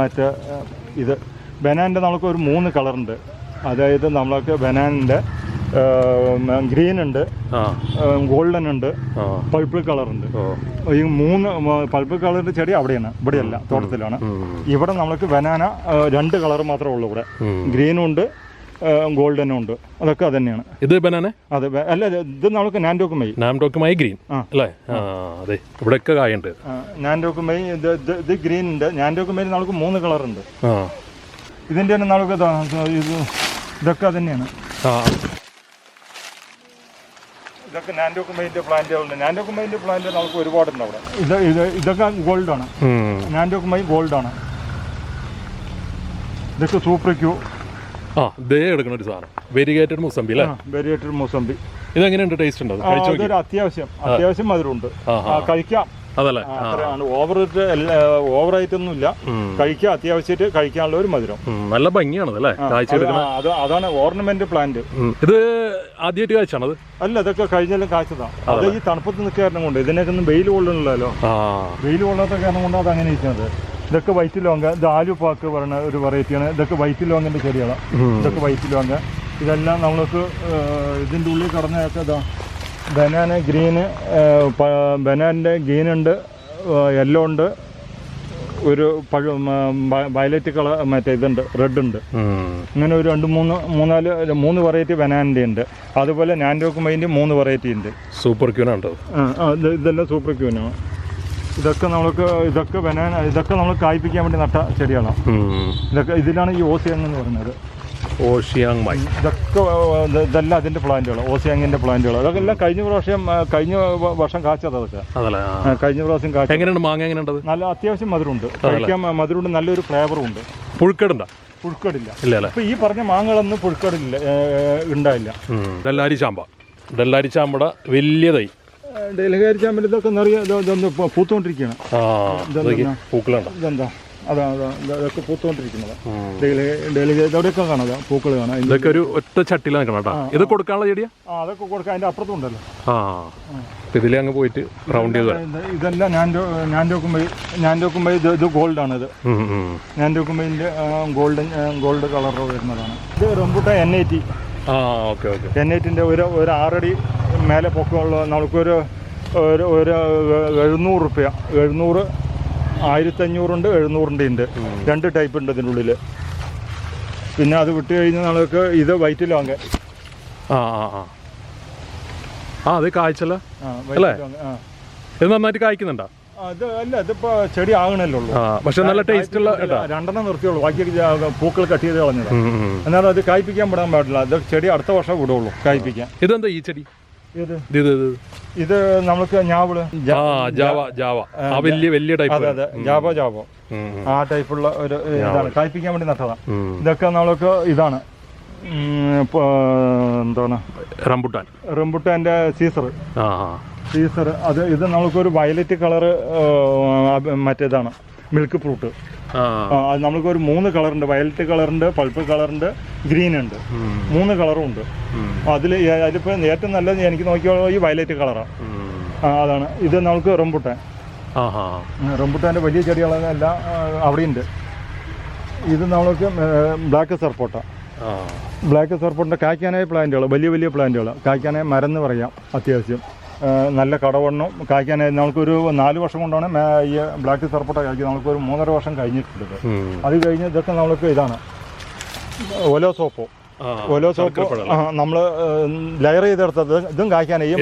മറ്റേ ഇത്. ബനാനിന്റെ നമുക്ക് ഒരു മൂന്ന് കളറുണ്ട് അതായത് നമ്മളൊക്കെ ബനാനിന്റെ ഗ്രീൻ ഉണ്ട്. ഗോൾഡൻ ഉണ്ട്. പൾപ്പിൾ കളർ ഉണ്ട്. ഈ മൂന്ന് പൾപ്പിൾ കളറിന്റെ ചെടി അവിടെയാണ്. ഇവിടെയല്ല തോട്ടത്തിലാണ്. ഇവിടെ നമുക്ക് ബനാന രണ്ട് കളർ മാത്രമേ ഉള്ളൂ ഇവിടെ. ഗ്രീനും ഉണ്ട് ഗോൾഡനും ഉണ്ട്. അതൊക്കെ അത് തന്നെയാണ് ഇത് ബനാന അതെ അല്ല ഇത് നമുക്ക് നാൻഡോക്കുമൈ നാൻഡോക്കുമായി ഗ്രീൻ അല്ലേ? അതെ. ഇവിടെയൊക്കെ കായുണ്ട്. നാൻഡോക്കുമൈ ഇത് ഇത് ഗ്രീൻ ഉണ്ട്. നാൻഡോക്കുമൈയിൽ നമുക്ക് മൂന്ന് കളർ ഉണ്ട്. ഇതിന്റെ തന്നെ നമുക്ക് ഇതൊക്കെ ഇത് ഇതൊക്കെ തന്നെയാണ് ആ. ഇതൊക്കെ നാൻഡോക്കുമൈന്റെ പ്ലാന്റുകളുണ്ട്. നാൻഡോക്കുമൈന്റെ പ്ലാന്റ് നമുക്ക് ഒരുപാടുണ്ട് അവിടെ. ഇത് ഇത് ഇതൊക്കെ ഗോൾഡാണ്. ഉം. നാൻഡോക്കുമൈ ഗോൾഡാണ്. ഇതൊക്കെ സൂപ്പർ ക്യൂ. ആ ദേ എടുക്കുന്ന ഒരു സാധനം. വെരിഗേറ്റഡ് മുസമ്പി അല്ലേ? മൊസംബി ഇതെങ്ങനെയുണ്ട് ടേസ്റ്റ് ഉണ്ട്? കഴിച്ചു നോക്കി. അതൊരു അത്യാവശ്യം. അത്യാവശ്യം മധുരമുണ്ട്. കഴിക്കാം. അതല്ലേ? അത്രയാണ്. ഓവർ ഓവറായിട്ടൊന്നും ഇല്ല. കഴിക്കുക കഴിക്കാം അത്യാവശ്യമായിട്ട് കഴിക്കാനുള്ള ഒരു മധുരം. നല്ല ഭംഗിയാണ് അല്ലേ അത് അതാണ് ഓർണമെന്റ് പ്ലാന്റ് ഇത് ആദ്യമായിട്ട് കാഴ്ചയാണത്? അല്ല ഇതൊക്കെ കഴിഞ്ഞാലും കാഴ്ചതാണ് അത് ഈ തണുപ്പത്ത് നിൽക്കുക കാരണം കൊണ്ട് ഇതിനൊക്കെ ഒന്നും വെയിൽ കൊള്ളുന്നില്ലല്ലോ. വെയിൽ കൊള്ളാത്ത കാരണം കൊണ്ട് അത് അങ്ങനെ ഇരിക്കുന്നത്. ഇതൊക്കെ വൈറ്റ് ലോങ്ക ഇത് ആലുപാക്ക് പറയുന്ന ഒരു വെറൈറ്റിയാണ് ഇതൊക്കെ വൈറ്റ് ലോങ്ങിന്റെ ചെടികളാണ് ഇതൊക്കെ വൈറ്റ് ലോങ്ക ഇതെല്ലാം നമ്മൾക്ക് ഇതിന്റെ ഉള്ളിൽ കടന്നതൊക്കെ ഇതാ. ബനാന ഗ്രീന് ബനാനിന്റെ ഗ്രീൻ ഉണ്ട് യെല്ലോ ഉണ്ട് ഒരു പഴ വയലറ്റ് കളർ മറ്റേ ഇതുണ്ട് റെഡ് ഉണ്ട്. അങ്ങനെ ഇങ്ങനെ ഒരു രണ്ട് മൂന്ന് മൂന്നാൽ മൂന്ന് വെറൈറ്റി ബനാനിന്റെ ഉണ്ട്. അതുപോലെ നാൻഡോക്കുമൈന്റെ മൂന്ന് വെറൈറ്റി ഉണ്ട്. സൂപ്പർ ക്യൂനാണ് അത് ആ ഇതെല്ലാം സൂപ്പർ ക്യൂനാണ് ഇതൊക്കെ നമ്മൾക്ക് ഇതൊക്കെ ബനാന ഇതൊക്കെ നമ്മൾ കായ്പിക്കാൻ വേണ്ടി നട്ട ചെടികളാണ്. ഇതൊക്കെ ഇതിലാണ് ഈ ഓസിയെന്ന് എന്ന് പറയുന്നത്. ഓഷിയാങ് മൈ. ഇതൊക്കെ ഇതെല്ലാം അതിന്റെ പ്ലാന്റുകൾ ഓസിയാങ്ങിന്റെ പ്ലാന്റുകൾ അതൊക്കെ എല്ലാം കഴിഞ്ഞ പ്രാവശ്യം കഴിഞ്ഞ വർഷം കാച്ചത് അതൊക്കെ. കഴിഞ്ഞ പ്രാവശ്യം കാച്ച എങ്ങനെയുണ്ട് മാങ്ങ എങ്ങനെയുണ്ട് നല്ല അത്യാവശ്യം മധുരമുണ്ട്. കഴിക്കാൻ മധുരമുണ്ട് നല്ലൊരു ഫ്ലേവറും ഉണ്ട്. പുഴുക്കടുണ്ട? പുഴുക്കടില്ല. ഇപ്പൊ ഈ പറഞ്ഞ മാങ്ങകളൊന്നും പുഴുക്കടില്ല ഉണ്ടായില്ല. ഡെല്ലാരി ചാമ്പ. ഡെല്ലാരി ചാമ്പയുടെ വലിയ തൈ. ഡെലിഗേരി ചാമ്പൽ ഇതൊക്കെ നിറയെ ഇത് ഇതൊന്ന് പൂത്തുകൊണ്ടിരിക്കുകയാണ്. പൂക്കളുണ്ട്? ഇതെന്താ? ഇതൊക്കെ പൂത്തുകൊണ്ടിരിക്കുന്നത്. ഉം. ഡെലിഗേരി ഇതവിടെയൊക്കെ കാണാം പൂക്കൾ കാണാം. ഇതൊക്കെ ഒരു ഒറ്റ ചട്ടിയിൽ നിൽക്കണം കേട്ടോ. ഇത് കൊടുക്കാനുള്ള ചെടിയാ? ആ അതൊക്കെ കൊടുക്കാം അതിന്റെ അപ്പുറത്തും ഉണ്ടല്ലോ ആ അപ്പൊ അങ്ങ് പോയിട്ട് റൗണ്ട് ചെയ്ത് ഇതെല്ലാം ഞാൻ ഇതെല്ലാം നോക്കുമ്പോൾ ഞാൻ നോക്കുമ്പോൾ ഇത് ഇത് ഗോൾഡാണ് ഇത് ഞാൻ നോക്കുമ്പോൾ ഗോൾഡ് ഗോൾഡ് കളർ വരുന്നതാണ്. ഇത് റംബൂട്ട എൻ ഐ ടി ആ ഓക്കെ ഓക്കെ. എൻ ഐ ടിന്റെ ഒരു ഒരു ആറടി മേലെ പൊക്കമുള്ള നമുക്കൊരു ഒരു ഒരു എഴുന്നൂറ് റുപ്യ. എഴുന്നൂറ് ആയിരത്തഞ്ഞൂറുണ്ട് എഴുന്നൂറിന്റെ ഉണ്ട് രണ്ട് ടൈപ്പ് ഉണ്ട് ഇതിനുള്ളിൽ പിന്നെ അത് വിട്ട് കഴിഞ്ഞാൽ നമുക്ക് ഇത് വൈറ്റ് ലോങ് ആ ആ ആ. ആ അത് കായ്ച്ചല്ല അല്ലേ? ഇത് നന്നായിട്ട് കായ്ക്കുന്നുണ്ടോ? അത് അല്ല ഇതിപ്പോ ചെടി ആകണല്ലോ പക്ഷെ നല്ല ടേസ്റ്റ് ഉള്ള രണ്ടെണ്ണം നിർത്തിയുള്ളൂ ബാക്കി പൂക്കൾ കട്ട് ചെയ്ത് കളഞ്ഞത്. എന്നാലും അത് കായ്പ്പിക്കാൻ പെടാൻ പാടില്ല. അത് ചെടി അടുത്ത വർഷം വിടുള്ളൂ കായ്പ്പിക്കാൻ. ഇതെന്താ ഈ ചെടി? ഇത്. ഇത് ഇത് ഇത്. ഇത് നമുക്ക് ഞാവൾ. ആ ജാവ ജാവ. ആ വലിയ വലിയ ടൈപ്പ് അതെ അതെ. ആ ടൈപ്പുള്ള ഒരു ഇതാണ്. കായ്പിക്കാൻ വേണ്ടി നട്ടതാണ് ഇതൊക്കെ നമ്മൾക്ക് ഇതാണ്. എന്താണ് റംബുട്ടാൻ. റംബുട്ടാന്റെ സീസർ സീസർ അത് ഇത് നമുക്കൊരു വയലറ്റ് കളർ മറ്റേതാണ്. മിൽക്ക് ഫ്രൂട്ട് ആ. ഒരു മൂന്ന് കളറുണ്ട്. വയലറ്റ് കളറുണ്ട് പൾപ്പ് കളറുണ്ട് ഗ്രീൻ ഉണ്ട്. മൂന്ന് കളറും ഉണ്ട്. അതിൽ അതിലിപ്പോൾ ഏറ്റവും നല്ലത് എനിക്ക് നോക്കിയാൽ ഈ വയലറ്റ് കളറാണ് അതാണ്. ഇത് നമുക്ക് റംബുട്ടാൻ. റംബുട്ടാന്റെ വലിയ ചെടികളെല്ലാം അവിടെയുണ്ട്. ഇത് നമ്മൾക്ക് ബ്ലാക്ക് സർപ്പോട്ട ബ്ലാക്ക് സർപ്പോട്ടിന്റെ കായ്ക്കാനായ പ്ലാന്റുകൾ വലിയ വലിയ പ്ലാന്റുകൾ കായ്ക്കാനായ മരം എന്ന് പറയാം അത്യാവശ്യം. നല്ല കടവണ്ണം കായ്ക്കാനായി നമുക്കൊരു നാല് വർഷം കൊണ്ടാണ് ഈ ബ്ലാക്ക് സർപ്പോട്ട നമുക്ക് നമുക്കൊരു മൂന്നര വർഷം കഴിഞ്ഞിട്ടുണ്ട്. അത് കഴിഞ്ഞ് ഇതൊക്കെ നമ്മൾക്ക് ഇതാണ്. ഓലോ സോപ്പോ. ഓലോ സോപ്പ് നമ്മൾ ലെയർ ചെയ്തെടുത്തത് ഇതും കായ്ക്കാനായി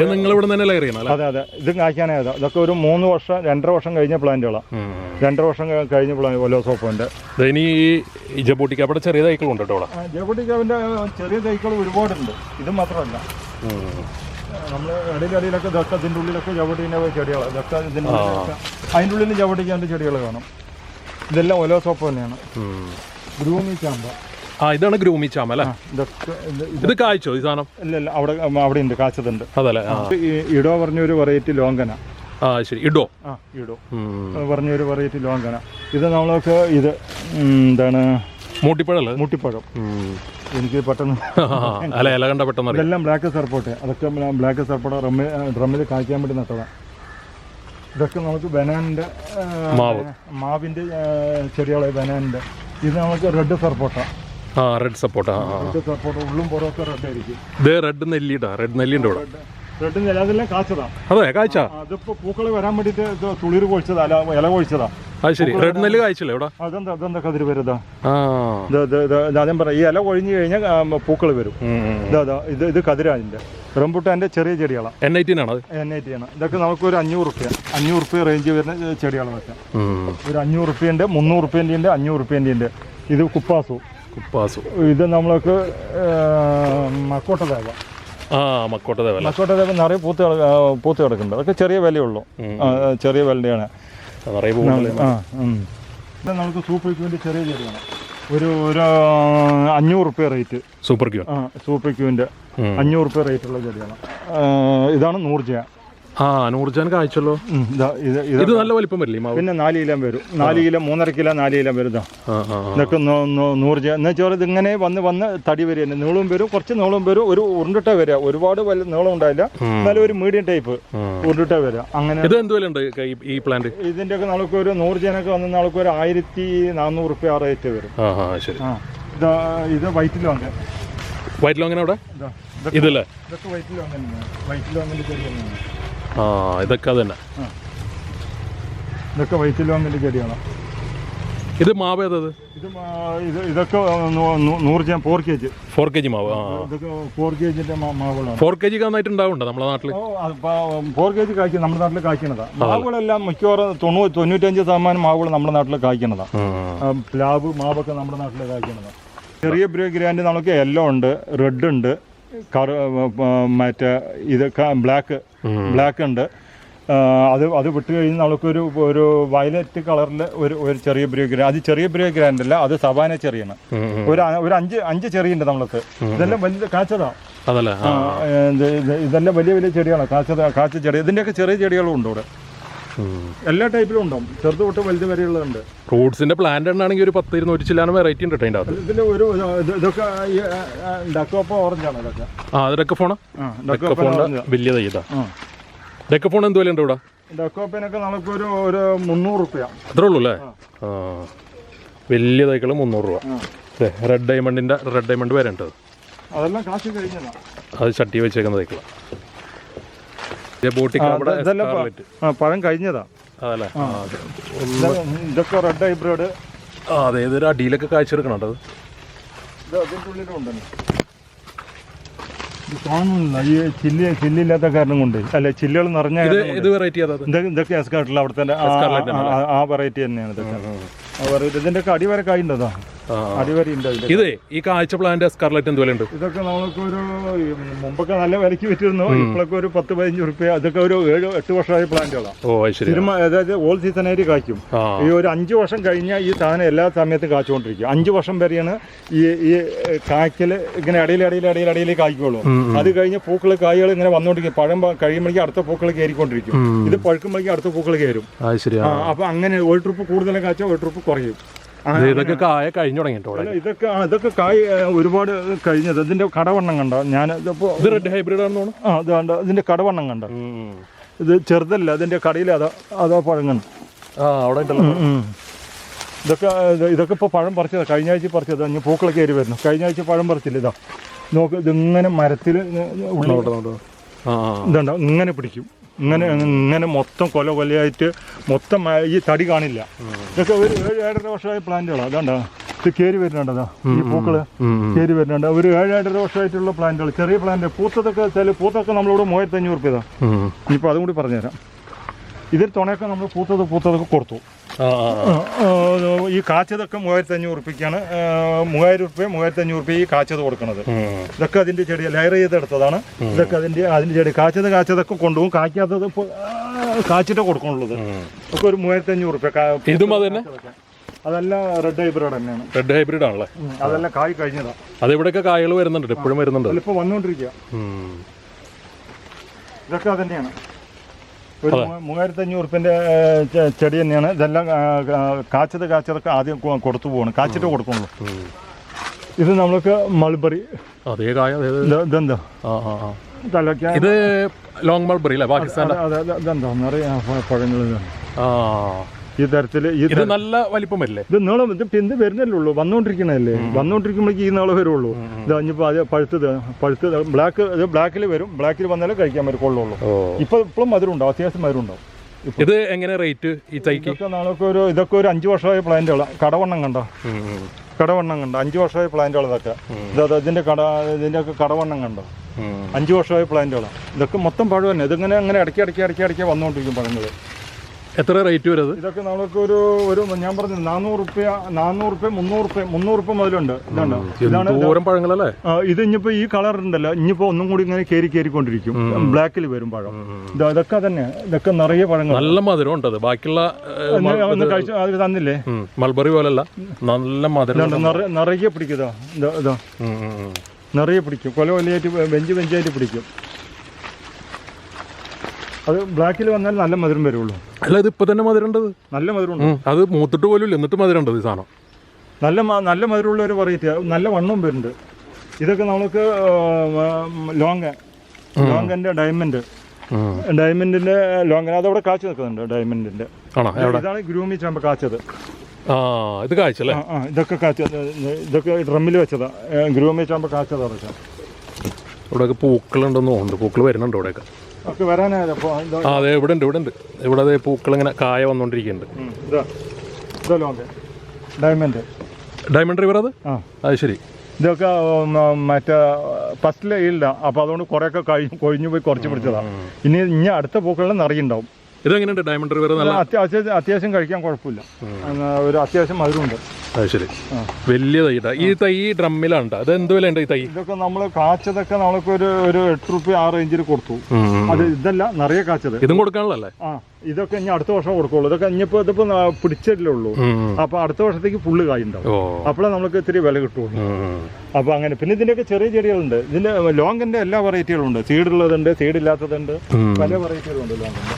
അതെ അതെ. ഇതും കായ്ക്കാനായതാ ഇതൊക്കെ ഒരു മൂന്ന് വർഷം രണ്ടര വർഷം കഴിഞ്ഞ പ്ലാന്റുകളാണ് രണ്ടര വർഷം കഴിഞ്ഞ പ്ലാൻ ഓലോ സോപ്പിന്റെ. ഇനി ഈ ചെറിയ തൈക്കളുണ്ട് കേട്ടോ ചെറിയ തൈകൾ ഒരുപാടുണ്ട്. ഇത് മാത്രമല്ല. നമ്മൾ ഇടയിലടിയിലൊക്കെ ഇതൊക്കെ ഇതിന്റെ ഉള്ളിലൊക്കെ ചവിട്ടീന്റെ ചെടികളാണ് ഇതൊക്കെ ഇതിന്റെ അതിന്റെ ഉള്ളിൽ ചവിട്ടിക്കാന്റെ ചെടികൾ കാണും. ഇതെല്ലാം ഒലോ സോപ്പ് തന്നെയാണ്. ഗ്രൂമി ചാമ്പ. ആ ഇതാണ് ഗ്രൂമി ചാമ അല്ലേ? ഇത് കായ്ച്ചോ ഈ സാധനം? ഇല്ല ഇല്ല അവിടെ അവിടെ ഉണ്ട് കാച്ചതുണ്ട്. അതല്ലേ ഇടോ പറഞ്ഞ ഒരു പറഞ്ഞൊരു വെറൈറ്റി ലോങ്കന. ആ ശരി ഇടോ. ആ ഇടോ. പറഞ്ഞ ഒരു വെറൈറ്റി ലോങ്കന. ഇത് നമ്മളൊക്കെ ഇത് എന്താണ് മൂട്ടിപ്പഴല്ലേ? മുട്ടിപ്പഴം. എനിക്ക് പെട്ടെന്ന് അല്ല ഇല കണ്ട പെട്ടെന്ന് അറിയാം. ഇതെല്ലാം ബ്ലാക്ക് സർപ്പോട്ട് അതൊക്കെ ബ്ലാക്ക് സർപ്പോട്ട് ഡ്രമ്മിൽ ഡ്രമ്മിൽ കായ്ക്കാൻ വേണ്ടി നട്ടതാണ് ഇതൊക്കെ നമുക്ക് ബനാനിന്റെ മാവ്. മാവിന്റെ ചെടികളെ ബനാനിന്റെ ഇത് നമുക്ക് റെഡ് സർപ്പോട്ട ആ. റെഡ് സപ്പോർട്ടാ. റെഡ് സർപ്പോട്ട ഉള്ളും പുറമൊക്കെ റെഡ് ആയിരിക്കും. ഇത് റെഡ് നെല്ലിട്ടാ റെഡ് നെല്ലിന്റെ ഇവിടെ അതെ പൂക്കൾ വരാൻ ഇത് തുളിർ കൊഴിച്ചതാ അല്ല ഇല കൊഴിച്ചതാ. അത് ശരി. റെഡ് നെല്ല് ഇവിടെ? അതെന്താ അതെന്താ കതിര് വരുതാ പറയാം ഈ ഇല കൊഴിഞ്ഞു കഴിഞ്ഞാൽ പൂക്കൾ വരും. ഇതാ ഇതാ കതിരാതിന്റെ റംബുട്ടാന്റെ ചെറിയ ചെടികളാണ് എൻ ഐ ടി ആണ് എൻ ഐ ടി ആണ്. ഇതൊക്കെ നമുക്ക് ഒരു അഞ്ഞൂറ് റുപ്യ അഞ്ഞൂറ് റുപ്യ റേഞ്ച് വരുന്ന ചെടികളാണ് വെക്കാം ഒരു അഞ്ഞൂറ് റുപ്യന്റെ മുന്നൂറ് റുപ്യന്റെ ഉണ്ട് അഞ്ഞൂറ് റുപ്യന്റെ ഉണ്ട് ഇത് കുപ്പാസു. കുപ്പാസു. ഇത് നമ്മൾക്ക് മക്കോട്ട ദേവ ആ മക്കോട്ട ദേവല്ല മക്കോട്ട ദേവ നിറയെ പൂത്ത് പൂത്ത് കിടക്കുന്നുണ്ട്. അതൊക്കെ ചെറിയ വിലയുള്ളൂ. ചെറിയ വിലയാണ്. നമുക്ക് സൂപ്പർ ക്യൂവിന്റെ ചെറിയ ചെടിയാണ്. ഒരു ഒരു അഞ്ഞൂറ് റുപ്യ റേറ്റ്. Super Q. ആ സൂപ്പർ ക്യൂവിന്റെ അഞ്ഞൂറ് റുപ്യ റേറ്റുള്ള ചെടിയാണ്. ഇതാണ് ഇതാണ് നൂർജയ. ആ നൂർജാൻ കാഴ്ചല്ലോ ഇതാ നല്ല വലിപ്പം വരില്ലേ പിന്നെ നാല് കിലോ വരും. നാല് കിലോ മൂന്നര കിലോ നാല് കിലോ വരും. ഇതൊക്കെ നൂ- നൂ- നൂറ് ജ എന്ന് വെച്ചാൽ ഇതിങ്ങനെ വന്ന് വന്ന് തടി വരും നീളും നീളവും വരും കുറച്ച് നീളവും വരും ഒരു ഉരുണ്ടിട്ട വരിക. ഒരുപാട് വലിയ നീളം ഉണ്ടായില്ല എന്നാലും ഒരു മീഡിയം ടൈപ്പ് ഉരുണ്ടിട്ടേ വരിക. അങ്ങനെ ഇത് ഈ- പ്ലാന്റ് ഇതിന്റെ ഒക്കെ നമുക്ക് ഒരു നൂർജാനൊക്കെ വന്ന് നാൾക്ക് ഒരു ആയിരത്തി നാനൂറ് റുപ്യ ആ റേറ്റ് വരും. ഇതാ ഇത് വൈറ്റിൽ വാങ്ങ വൈറ്റ് ലോങ്ങിന് അവിടെ? ഇതല്ലേ? വാങ്ങുന്നതാണ് വൈറ്റിൽ വാങ്ങുന്ന ചെടി തന്നെയാണ് ആ ഇതൊക്കെ തന്നെ ഇതൊക്കെ വൈറ്റിൽ വന്നിട്ട് ചെടിയാണ് ഇത് മാവ് ഏതത് ഇത്? ഇത് ഇതൊക്കെ നൂറ് Jan four K G four K G മാവ് ആ. ഇതൊക്കെ ഫോർ കെ ജിന്റെ മാവുകളാണ്. ഫോർ കെ ജി നന്നായിട്ട് ഉണ്ടാവുന്നുണ്ട് നമ്മുടെ നാട്ടിൽ ഫോർ കെ ജി കായ്ക്കും നമ്മുടെ നാട്ടിൽ കായ്ക്കണതാണ് മാവുകളെല്ലാം മിക്കവാറും തൊണ്ണൂറ് തൊണ്ണൂറ്റഞ്ച് ശതമാനം മാവുകൾ നമ്മുടെ നാട്ടിൽ കായ്ക്കണതാണ് പ്ലാവ് മാവൊക്കെ നമ്മുടെ നാട്ടിൽ കായ്ക്കണതാണ് ചെറിയ ബ്രൂ ഗ്രാൻഡ് നമുക്ക് യെല്ലോ ഉണ്ട് റെഡ് ഉണ്ട് കറ മറ്റേ ഇത് ബ്ലാക്ക് ബ്ലാക്ക് ഉണ്ട് അത് അത് വിട്ട് കഴിഞ്ഞ് നമുക്കൊരു ഒരു വയലറ്റ് കളറിൽ ഒരു ഒരു ചെറിയ ബ്രിയോ ഗ്രാൻഡ് അത് ചെറിയ ബ്രിയോ ഗ്രാൻഡ് അല്ല അത് സവാന ചെറിയാണ്. ഒരു ഒരു അഞ്ച് അഞ്ച് ചെറിയുണ്ട് നമ്മളത്ത്. ഇതെല്ലാം വലിയ കാച്ചതാ. അതല്ലേ? ആ, ഇത് ഇത് ഇതെല്ലാം വലിയ വലിയ ചെടികളാണ് കാച്ച കാച്ച ചെടി. ഇതിന്റെയൊക്കെ ചെറിയ ചെടികളും ഉണ്ട് ഇവിടെ. എല്ലാ ടൈപ്പിലും ഉണ്ടാവും. ചെറുത് തൊട്ട് വലുത് വരെയുള്ളതുണ്ട്. ഫ്രൂട്ട്സിന്റെ പ്ലാന്റ് ആണെങ്കിൽ ഒരു പത്ത് ഇരുന്നൂറ്റി ചില്ലാനും വെറൈറ്റി ഉണ്ട് അകത്ത്. ഇതിൽ ഒരു ഇതൊക്കെ ഡക്കോപ്പ ഓറഞ്ചാണ് ഇതൊക്കെ. ആ അതൊക്കെ ഡക്കോപ്പ ഡെക്കഫോണിന്റെ വലിയ തൈ ഇതാ. ആ. ഡെക്കഫോൺ എന്ത് വില ഉണ്ട് ഇവിടെ ഡക്കോപ്പിനൊക്കെ നമുക്ക് ഒരു ഒരു മുന്നൂറ് റുപ്യ. അത്രേ ഉള്ളൂ അല്ലേ? ആ. വലിയ തൈക്കൾ മുന്നൂറ് രൂപ. റെഡ് ഡയമണ്ടിന്റെ റെഡ് ഡയമണ്ട് വരേണ്ടത് അതെല്ലാം കാശ് കഴിഞ്ഞതാണ് അത് ചട്ടി വെച്ചേക്കുന്ന തൈകളാണ് ബോട്ടിക്ക് നമ്മുടെ ഇതെല്ലാം പ- സ്കാർലെറ്റ്. ആ, പഴം കഴിഞ്ഞതാ. അതല്ലേ? ഇതൊക്കെ റെഡ് ഹൈബ്രിഡ് ആ അതെ ഇതൊരു അടിയിലൊക്കെ കാഴ്ചയെടുക്കണം കേട്ടോ കാണുന്നില്ല. ഈ ചില്ല് ചില്ലില്ലാത്ത കാരണം കൊണ്ട്. അല്ലെ ചില്ലുകൾ നിറഞ്ഞ ഇതൊക്കെ എസ്കാട്ടില്ല അവിടുത്തെ ആ- വെറൈറ്റി തന്നെയാണ് ഇതൊക്കെ. ഇതിന്റെ അടി വരെ കായുണ്ടതാ ആ. അടിവരെ ഉണ്ട് ഇതേ ഈ കാഴ്ച പ്ലാന്റ് സ്കാർലറ്റ് എന്ത് വില ഇതൊക്കെ നമ്മൾക്ക് ഒരു മുമ്പൊക്കെ നല്ല വിലക്ക് വിറ്റിരുന്നു ഇപ്പോഴൊക്കെ ഒരു പത്ത് പതിനഞ്ച് റുപ്യ അതൊക്കെ ഒരു ഏഴ് എട്ട് വർഷമായ പ്ലാന്റുകളാണ് ഓ ശരി അതായത് ഓൾ സീസണായിട്ട് കായ്ക്കും. ആ. ഈ ഒരു അഞ്ച് വർഷം കഴിഞ്ഞാൽ ഈ സാധനം എല്ലാ സമയത്തും കാച്ചുകൊണ്ടിരിക്കും. അഞ്ച് വർഷം വരെയാണ് ഈ ഈ കായ്ക്കൽ ഇങ്ങനെ ഇടയിൽ ഇടയിൽ ഇടയിൽ ഇടയിൽ കായ്ക്കുള്ളൂ. അത് കഴിഞ്ഞ് പൂക്കൾ കായ്കൾ ഇങ്ങനെ വന്നുകൊണ്ടിരിക്കും പഴം കഴിയുമ്പോഴേക്കും അടുത്ത പൂക്കൾ കയറിക്കൊണ്ടിരിക്കും. ഇത് പഴുക്കുമ്പോഴേക്കും അടുത്ത പൂക്കൾ കയറും. അപ്പൊ അങ്ങനെ ഒരു ട്രിപ്പ് കൂടുതലും കാച്ചാൽ ഒരു ട്രിപ്പ് കുറയും. ഇതൊക്കെ കായ കഴിഞ്ഞു തുടങ്ങിയിട്ടോ ഇതൊക്കെ ആ, ഇതൊക്കെ കായ ഒരുപാട് കഴിഞ്ഞത് ഇതിന്റെ കടവണ്ണം കണ്ട? ഞാൻ ഇതിപ്പോ ഇത് റെഡ് ഹൈബ്രിഡ് ആണെന്ന് തോന്നുന്നു. ആ ഇത് കണ്ടോ? ഇതിന്റെ കടവണ്ണം കണ്ട? ഇത് ചെറുതല്ല അതിന്റെ കടയിൽ അതാ അതാ പഴങ്ങണം ആ അവിടെ ഇതൊക്കെ ഇത് ഇതൊക്കെ ഇപ്പോൾ പഴം പറിച്ചതാ. കഴിഞ്ഞ ആഴ്ച പറിച്ചത്. ഇനി പൂക്കളൊക്കെ കയറി വരുന്നു. കഴിഞ്ഞ ആഴ്ച പഴം പറിച്ചില്ല ഇതാ. നോക്ക് ഇതിങ്ങനെ മരത്തിൽ ഉള്ളിലോട്ടോ. ഇതുണ്ടോ? ഇങ്ങനെ പിടിക്കും. ഇങ്ങനെ ഇങ്ങനെ മൊത്തം കൊല കൊലയായിട്ട് മൊത്തം ഈ തടി കാണില്ല. ഇതൊക്കെ ഒരു ഏഴ് ഏഴര വർഷമായി പ്ലാന്റുകളാണ് അതാണ്ടാ ഇത് കയറി വരുന്നുണ്ടതാ ഈ പൂക്കൾ. കയറി വരുന്നുണ്ട്. ഒരു ഏഴ് ഏഴര വർഷമായിട്ടുള്ള പ്ലാന്റുകൾ ചെറിയ പ്ലാന്റ് പൂത്തതൊക്കെ ചില പൂത്തൊക്കെ നമ്മളിവിടെ മൂവായിരത്തി അഞ്ഞൂറ് രൂപ ഇതാ ഇനിയിപ്പോൾ അതും കൂടി പറഞ്ഞുതരാം. ഇതിൽ തുണയൊക്കെ നമ്മൾ പൂത്തത് പൂത്തതൊക്കെ കൊടുത്തു. ഈ കാച്ചതൊക്കെ മൂവായിരത്തി അഞ്ഞൂറ് റുപ്യക്കാണ് മൂവായിരം റുപ്യ മൂവായിരത്തി അഞ്ഞൂറ് റുപ്യ ഈ കാച്ചത് കൊടുക്കുന്നത്. ഇതൊക്കെ അതിന്റെ ചെടി ലെയർ ചെയ്തെടുത്തതാണ് ഇതൊക്കെ അതിന്റെ അതിന്റെ ചെടി കാച്ചത് കാച്ചതൊക്കെ കൊണ്ടുപോകും. കായ്ക്കാത്തത് കാച്ചിട്ട് കൊടുക്കണുള്ളത്. ഒക്കെ ഒരു മൂവായിരത്തി അഞ്ഞൂറ് റുപ്യ ഇതും അത് തന്നെ? അതെല്ലാം റെഡ് ഹൈബ്രിഡ് തന്നെയാണ്. റെഡ് ഹൈബ്രിഡ് ആണല്ലേ? അതെല്ലാം കായ് കഴിഞ്ഞതാ. അതെവിടെയൊക്കെ കായകൾ വരുന്നുണ്ട് എപ്പോഴും വരുന്നുണ്ട്. വന്നുകൊണ്ടിരിക്കുക. ഇതൊക്കെ അതന്നെയാണ് ഒരു മൂവായിരത്തി അഞ്ഞൂറ് റുപ്യന്റെ ചെടി തന്നെയാണ്. ഇതെല്ലാം കാച്ചത് കാച്ചതൊക്കെ ആദ്യം കൊടുത്തു പോകണം കാച്ചിട്ട് കൊടുക്കുള്ളൂ ഇത് നമ്മൾക്ക് മൾബറി. അതേ കായ ഇത് ഇതെന്താ? ലോങ് മൾബറി അല്ലേ? പാകിസ്ഥാൻ അതെ അതെ ഇതെന്താ നിറയെ പഴങ്ങൾ ആ. ഈ തരത്തിൽ ഇത് നല്ല വലിപ്പം വരില്ലേ? ഇത് നീളം ഇത് എന്ത് വരുന്നല്ലേ ഉള്ളൂ വന്നുകൊണ്ടിരിക്കണല്ലേ വന്നുകൊണ്ടിരിക്കുമ്പോഴേക്ക് ഈ നീളം വരുള്ളൂ. ഇത് കഴിഞ്ഞപ്പോ അത് പഴുത്തത് പഴുത്തത് ബ്ലാക്ക് ഇത് ബ്ലാക്കിൽ വരും. ബ്ലാക്കിൽ വന്നാലേ കഴിക്കാൻ പറ്റും കൊള്ളുള്ളൂ ഇപ്പൊ ഇപ്പം ഇപ്പോഴും മധുരം ഉണ്ടാവും അത്യാവശ്യം മധുരം ഉണ്ടാവും ഇത് എങ്ങനെ റേറ്റ് ഈ തൈക്ക്? ഇതൊക്കെ നാളൊക്കെ ഒരു ഇതൊക്കെ ഒരു അഞ്ച് വർഷമായ പ്ലാന്റുകളാണ് കടവണ്ണം കണ്ടോ. കടവണ്ണം കണ്ടോ? അഞ്ച് വർഷമായ പ്ലാന്റുകൾ ഇതൊക്കെ. ഇത് ഇതിന്റെ കട ഇതിന്റെ ഒക്കെ കടവണ്ണം കണ്ടോ? അഞ്ചു അഞ്ച് വർഷമായ പ്ലാന്റുകളാണ് ഇതൊക്കെ മൊത്തം പഴം തന്നെ ഇതിങ്ങനെ അങ്ങനെ ഇടയ്ക്ക് ഇടയ്ക്ക് ഇടയ്ക്ക് ഇടയ്ക്ക് വന്നുകൊണ്ടിരിക്കും പഴങ്ങൾ എത്ര റേറ്റ് വരും അത്? ഇതൊക്കെ നമുക്ക് ഒരു ഒരു ഞാൻ പറഞ്ഞു നാനൂറ് റുപ്യ നാനൂറ് റുപ്യ മുന്നൂറ് റുപ്യ മുന്നൂറ് റുപ്യ മുതലുണ്ട് ഇതാണ് ദൂരം പഴങ്ങളല്ലേ? ഇത് ഇനിയിപ്പോ ഈ കളർ ഉണ്ടല്ലോ. ഇനിയിപ്പോ ഒന്നും കൂടി ഇങ്ങനെ കേറി കേറിക്കൊണ്ടിരിക്കും. ബ്ലാക്കിൽ വരും പഴം. ഇത് ഇതൊക്കെ തന്നെ ഇതൊക്കെ നിറയെ പഴങ്ങൾ നല്ല മധുരം ഉണ്ട് ബാക്കിയുള്ള അത് തന്നില്ലേ? മൾബറി പോലല്ല. നല്ല മധുരം നിറയെ പിടിക്കുന്നതാ ഇതാ. നിറയെ പിടിക്കും. കൊല കൊലയായിട്ട് ബെഞ്ച് ബെഞ്ചായിട്ട് പിടിക്കും. അത് ബ്ലാക്കിൽ വന്നാൽ നല്ല മധുരം വരുള്ളൂ. അല്ല ഇത് ഇപ്പൊ തന്നെ മധുരം ഉണ്ട് നല്ല മധുരം അത് മൂത്തിട്ട് പോലും ഇല്ല. എന്നിട്ട് ഈ സാധനം? നല്ല നല്ല മധുരമുള്ള ഒരു വെറൈറ്റി നല്ല വണ്ണവും വരുന്നുണ്ട്. ഇതൊക്കെ നമുക്ക് ലോങ് ലോങ്കന്റെ ഡയമണ്ട് ഡയമണ്ടിന്റെ ലോങ് അതവിടെ കാച്ചു നിൽക്കുന്നുണ്ട് ഡയമണ്ടിന്റെ ഇതാണ് ഗ്രൂമി ചാമ്പ കാച്ചത്. ഇത് ആ ഇതൊക്കെ കാച്ച ഇതൊക്കെ ഡ്രമ്മിൽ വെച്ചതാ. ഗ്രൂമി ചാമ്പ കാച്ചതാ പക്ഷേ ഇവിടെയൊക്കെ പൂക്കളുണ്ടെന്ന് തോന്നുന്നുണ്ട്. പൂക്കൾ വരുന്നുണ്ട് ഇവിടെയൊക്കെ. ഒക്കെ വരാനായത്. ആ അതെ ഇവിടെ ഉണ്ട് ഇവിടെ ഉണ്ട്. ഇവിടെ അതെ പൂക്കൾ ഇങ്ങനെ കായ വന്നുകൊണ്ടിരിക്കുന്നുണ്ട് ലോങ്. ഡയമണ്ട് ഡയമണ്ട് റിവർ അത്? ആ. അത് ശരി. ഇതൊക്കെ മറ്റേ ഫസ്റ്റിലെ ഇല്ല അപ്പോൾ അതുകൊണ്ട് കുറേയൊക്കെ കഴിഞ്ഞു കൊഴിഞ്ഞു പോയി കുറച്ച് പിടിച്ചതാണ് ഇനി ഇനി അടുത്ത പൂക്കളിൽ നിറയുണ്ടാവും. ഇതെങ്ങനെയുണ്ട് ഡയമണ്ട് റിവർ അത്യാവശ്യം അത്യാവശ്യം കഴിക്കാൻ കുഴപ്പമില്ല. ഒരു അത്യാവശ്യം മധുരമുണ്ട്. അത് ശരി. വലിയ തൈ ഈ തൈ ഡ്രമ്മിലാണ് ട്ടോ. അത് എന്ത് വില ഉണ്ട് ഈ തൈ? ഇതൊക്കെ നമ്മൾ കാച്ചതൊക്കെ നമ്മൾക്ക് ഒരു ഒരു എട്ട് റുപ്യ ആ റേഞ്ചിൽ കൊടുത്തു. അത് ഇതല്ല നിറയെ കാച്ചത്. ഇതും കൊടുക്കാനുള്ളല്ലേ ആ ഇതൊക്കെ ഇനി അടുത്ത വർഷം കൊടുക്കുള്ളൂ. ഇതൊക്കെ ഇനിയിപ്പോ ഇതിപ്പോ പിടിച്ചിട്ടല്ലേ ഉള്ളൂ. അപ്പോൾ അടുത്ത വർഷത്തേക്ക് ഫുള്ള് കായുണ്ടാവും. അപ്പോഴേ നമുക്ക് ഇത്തിരി വില കിട്ടുള്ളൂ. അപ്പോൾ അങ്ങനെ പിന്നെ ഇതിന്റെയൊക്കെ ചെറിയ ചെടികളുണ്ട്. ഇതിന്റെ ലോങ്ങിന്റെ എല്ലാ വെറൈറ്റികളും ഉണ്ട് സീഡ് ഉള്ളതുണ്ട് സീഡ് ഇല്ലാത്തതുണ്ട്. പല വെറൈറ്റികളുണ്ട് ലോങ്ങിന്റെ